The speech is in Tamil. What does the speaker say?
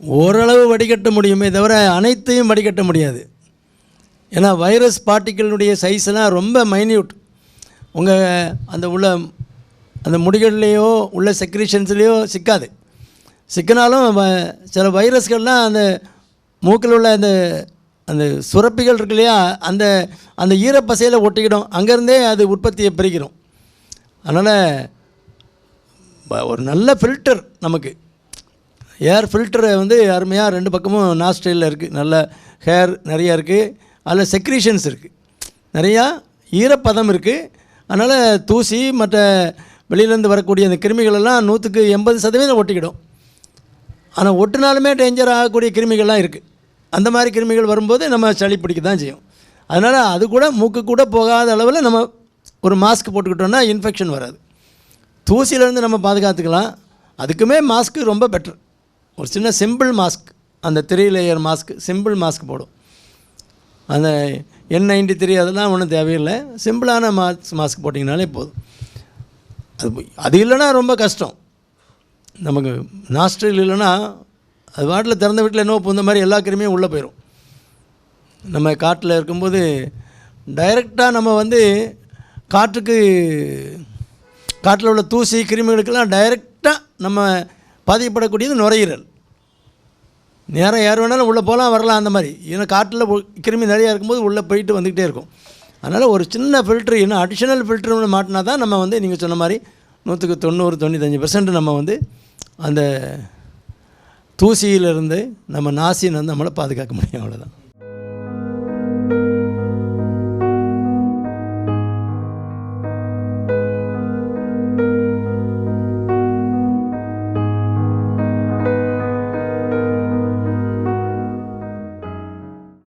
ஓரளவு வடிகட்ட முடியுமே தவிர அனைத்தையும் வடிகட்ட முடியாது. ஏன்னா வைரஸ் பார்ட்டிகளுடைய சைஸ்லாம் ரொம்ப மைன்யூட் உங்கள் அந்த உள்ள அந்த முடிகள்லேயோ உள்ள செக்ரிஷன்ஸ்லேயோ சிக்காது. சிக்கினாலும் வ- சில வைரஸ்கள்லாம் அந்த மூக்கில் உள்ள அந்த அந்த சுரப்பிகள் இருக்கு இல்லையா அந்த அந்த ஈரப்பசையில் ஒட்டிக்கிடும். அங்கேருந்தே அது உற்பத்தியை பிரிக்கிறோம் அதனால் ஒரு நல்ல ஃபில்டர் நமக்கு. ஏர் ஃபில்டரை வந்து அருமையாக ரெண்டு பக்கமும் நாஸ்ட்ரைலில் இருக்குது நல்ல ஹேர் நிறையா இருக்குது அதில் செக்ரீஷன்ஸ் இருக்குது நிறையா ஈரப்பதம் இருக்குது அதனால் தூசி மற்ற வெளியிலேருந்து வரக்கூடிய அந்த கிருமிகள் எல்லாம் நூற்றுக்கு எண்பது சதவீதம் ஒட்டிக்கிடும். ஆனால் ஒட்டுனாலுமே டேஞ்சர் ஆகக்கூடிய கிருமிகள்லாம் இருக்குது அந்த மாதிரி கிருமிகள் வரும்போது நம்ம சளி பிடிக்க தான் செய்யும். அதனால் அது கூட மூக்கு கூட போகாத அளவில் நம்ம ஒரு மாஸ்க் போட்டுக்கிட்டோன்னா இன்ஃபெக்ஷன் வராது. தூசியிலேருந்து நம்ம பாதுகாத்துக்கலாம். அதுக்குமே மாஸ்க்கு ரொம்ப பெட்டர் ஒரு சின்ன சிம்பிள் மாஸ்க் அந்த three layer mask simple mask போடும். அந்த என் நைன்டி த்ரீ அதெல்லாம் ஒன்றும் தேவையில்லை. சிம்பிளான மாஸ்க் மாஸ்க் போட்டிங்கனாலே போதும். அது அது இல்லைன்னா ரொம்ப கஷ்டம். நமக்கு நாஸ்ட்ரல் இல்லைன்னா அது வாட்டில் திறந்த வீட்டில் என்னவோ பூந்த மாதிரி எல்லா கிருமியும் உள்ளே போயிடும் நம்ம காட்டில் இருக்கும்போது டைரெக்டாக நம்ம வந்து காற்றுக்கு காட்டில் உள்ள தூசி கிருமிகளுக்கெல்லாம் டைரெக்டாக நம்ம பாதிக்கப்படக்கூடியது நுரையீரல். நேரம் யார் வேணாலும் உள்ளே போகலாம் வரலாம் அந்த மாதிரி. ஏன்னா காட்டில் கிருமி நிறையா இருக்கும்போது உள்ளே போயிட்டு வந்துக்கிட்டே இருக்கும். அதனால் ஒரு சின்ன ஃபில்ட்ரு இன்னும் அடிஷ்னல் ஃபில்ட்ரு மாட்டினா தான் நம்ம வந்து நீங்கள் சொன்ன மாதிரி நூற்றுக்கு தொண்ணூறு தொண்ணூத்தஞ்சு பெர்சன்ட் நம்ம வந்து அந்த தூசியிலிருந்து நம்ம நாசின்னு வந்து நம்மளை பாதுகாக்க முடியும் அவ்வளோதான்